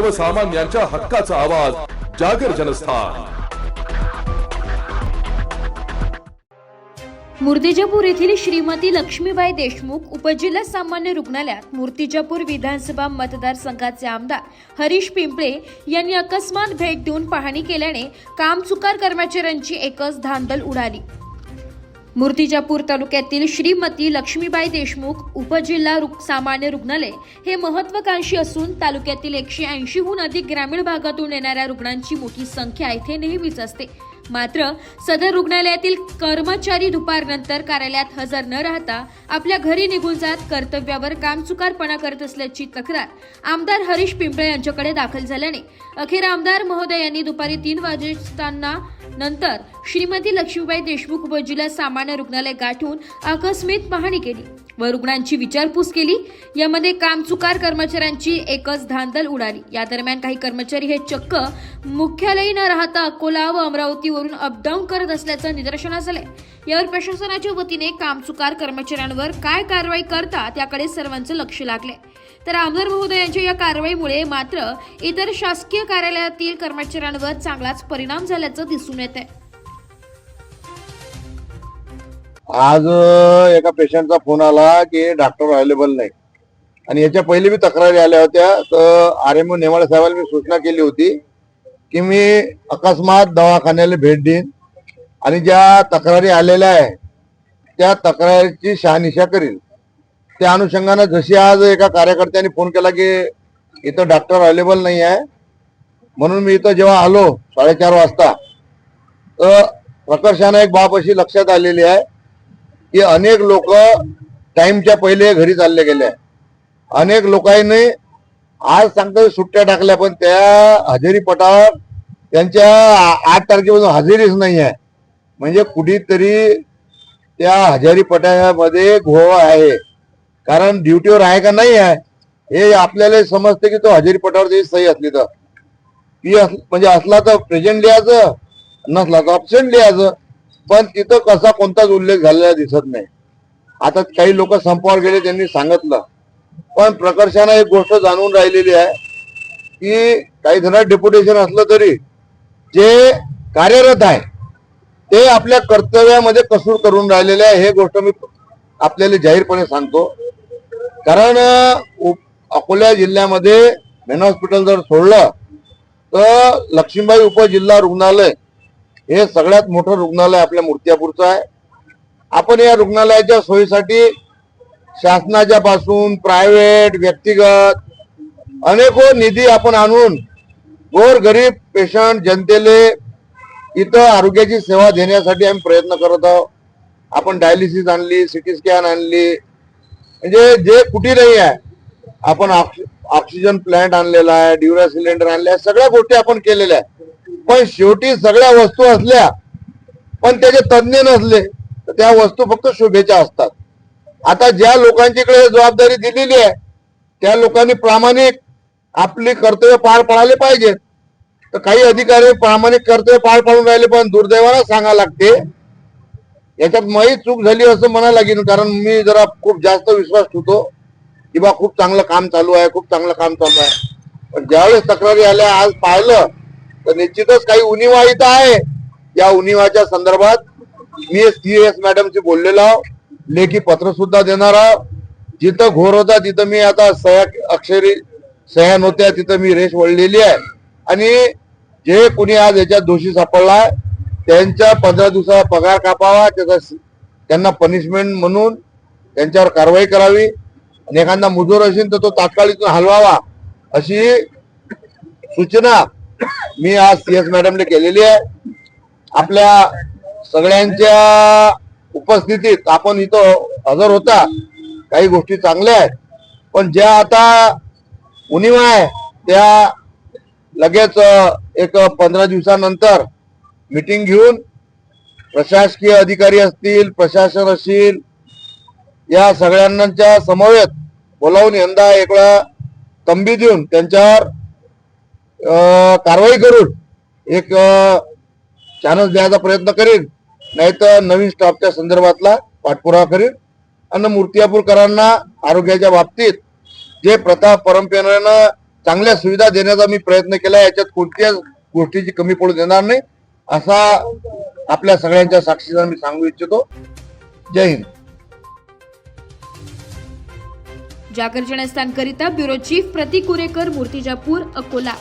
सर्वसामान्यांच्या हक्काचा आवाज जागर जनस्थान. मूर्तिजापूर येथील श्रीमती लक्ष्मीबाई देशमुख उपजिल्हा सामान्य रुग्णालयात मूर्तिजापूर विधानसभा मतदारसंघाचे आमदार हरीश पिंपळे यांनी अकस्मात भेट देऊन पाहणी केल्याने कामचुकार कर्मचाऱ्यांची एकच धांदल उडाली. मूर्तिजापूर तालुक्यातील श्रीमती लक्ष्मीबाई देशमुख उपजिल्हा रुग सामान्य रुग्णालय हे महत्वाकांक्षी असून तालुक्यातील एकशे ऐंशीहून अधिक ग्रामीण भागातून येणाऱ्या रुग्णांची मोठी संख्या इथे नेहमीच असते. मात्र सदर रुग्णालयातील कर्मचारी दुपारनंतर कार्यालयात हजर न राहता आपल्या घरी निघून जात कर्तव्यावर कामचुकारपणा करत असल्याची तक्रार आमदार हरीश पिंपळे यांच्याकडे दाखल झाल्याने अखेर आमदार महोदय यांनी दुपारी तीन वाजताना नंतर श्रीमती लक्ष्मीबाई देशमुख उपजिल्हा सामान्य रुग्णालय गाठून आकस्मित पाहणी केली व रुग्णांची विचारपूस केली. यामध्ये कामचुकार कर्मचाऱ्यांची एकच धांदल उडाली. या दरम्यान काही कर्मचारी हे चक्क मुख्यालयी न राहता अकोला व अमरावती अमरावतीवरून अपडाऊन करत असल्याचं निदर्शनास आलंय यावर प्रशासनाच्या वतीने कामचुकार कर्मचाऱ्यांवर काय कारवाई करतात याकडे सर्वांचं लक्ष लागले. तर आमदार महोदयांच्या या कारवाईमुळे मात्र इतर शासकीय कार्यालयातील कर्मचाऱ्यांवर चांगलाच परिणाम झाल्याचं दिसून येत आहे आज एका पेशंटचा फोन आला की डॉक्टर अवेलेबल नाही. आणि याच्या पहिले बी तक्रारी आल्या होत्या. तर आर एम ओ नेमाळे साहेबांनी सूचना केली होती. की मी अकस्मात दवाखान्याला भेट देईन. आणि ज्या तक्रारी आलेल्या आहे त्या तक्रारीची शहानिशा करील. त्या अनुषंगानं जशी आज एका कार्यकर्त्याने फोन केला की इथं डॉक्टर अवेलेबल नाही आहे. म्हणून मी इथं जेव्हा आलो साडेचार वाजता तर प्रकर्षानं एक बाब अशी लक्षात आलेली आहे की अनेक लोक टाईमच्या पहिले घरी चालले गेले. आहे. अनेक लोकांनी आज सांगतो सुट्ट्या टाकल्या पण त्या हजेरी पटावर त्यांच्या आठ तारखेपासून हजेरीच नाही आहे म्हणजे कुठेतरी त्या हजेरी पटामध्ये घोवा आहे. कारण ड्युटीवर आहे का नाही आहे हे आपल्याला समजते की तो हजेरी पटावर त्याची सही असली तर. ती अस- म्हणजे असला तर प्रेझेंट लिहायचं नसला तर ऑप्शन लिहायचं. पण तिथं कसा कोणताच उल्लेख झालेला दिसत नाही. आता काही लोक संपावर गेले त्यांनी सांगितलं. पण प्रकर्षानं एक गोष्ट जाणून राहिलेली आहे की काही जण डेप्युटेशन असलं तरी जे कार्यरत आहे ते आपल्या कर्तव्यामध्ये कसूर करून राहिलेले आहे हे गोष्ट मी आपल्याला जाहीरपणे सांगतो. कारण उप- अकोला जिल्ह्यामध्ये मेन हॉस्पिटल जर सोडलं तर लक्ष्मीबाई उपजिल्हा रुग्णालय हे सगळ्यात मोठं रुग्णालय आपल्या मूर्त्यापूरचं आहे. आपण या रुग्णालयाच्या सोयीसाठी शासनाच्या पासून प्रायव्हेट व्यक्तिगत अनेको निधी आपण आणून गोर गरीब पेशंट जनतेले इथं आरोग्याची सेवा देण्यासाठी आम्ही प्रयत्न करत आहोत. आपण डायलिसिस आणली सिटी स्कॅन आणली. म्हणजे जे कुठे नाही आहे आपण ऑक्सिजन प्लांट आणलेला आहे ड्युरा सिलेंडर आणले आहे सगळ्या गोष्टी आपण केलेल्या आहे पण शेवटी सगळ्या वस्तू असल्या पण त्याचे तज्ज्ञ नसले तर त्या वस्तू फक्त शोभेच्या असतात. आता ज्या लोकांच्याकडे जबाबदारी दिलेली आहे त्या लोकांनी प्रामाणिक आपली कर्तव्य पार पाडायला पाहिजे तर काही अधिकारी प्रामाणिक कर्तव्य पार पाडून राहिले पण दुर्दैवाला सांगा लागते. याच्यात माही चूक झाली असं म्हणा लागेल कारण मी जरा खूप जास्त विश्वास ठेवतो की बा खूप चांगलं काम चालू आहे खूप चांगलं काम चालू आहे. पण ज्यावेळेस तक्रारी आल्या आज पाहिलं तर निश्चितच काही उणिवा इथं आहे. या उणिवाच्या संदर्भात मी सी एस मॅडमशी बोललेलो आहोत. लेखी पत्र सुद्धा देणार जिथं घोर होता तिथं मी आता सह्या अक्षरी सह्या नव्हत्या तिथं मी रेष वळलेली आहे. आणि जे कुणी आज याच्यात दोषी सापडला त्यांच्या पंधरा दिवसा पगार कापावा त्याचा त्यांना पनिशमेंट म्हणून त्यांच्यावर कारवाई करावी. आणि एखादा मुजोर असेल तर तो तात्काळ इथून हलवावा अशी सूचना मी आज सी एस मॅडमने केलेली आहे. आपल्या सगळ्यांच्या उपस्थितीत आपण इथं हजर होता. काही गोष्टी चांगल्या आहेत. पण ज्या आता उणीवा आहे त्या लगेच एक पंधरा दिवसानंतर मीटिंग घेऊन प्रशासकीय अधिकारी असतील प्रशासन असतील या सगळ्यांच्या समवेत बोलावून यंदा एक वेळा तंबी देऊन त्यांच्यावर कारवाई करून एक चानस द्यायचा प्रयत्न करीन. नाहीतर नवीन स्टाफच्या संदर्भातला पाठपुरावा करीन. आणि मूर्तियापूरकरांना आरोग्याच्या बाबतीत जे प्रथा परंपरेनं चांगल्या सुविधा देण्याचा मी प्रयत्न केला याच्यात कोणत्याच गोष्टीची कमी पडू देणार नाही असा आपल्या सगळ्यांच्या साक्षीदार मी सांगू इच्छितो. जय हिंद. जागर जनस्थानकरिता ब्युरो चीफ प्रतीक कुरेकर मूर्तिजापूर अकोला.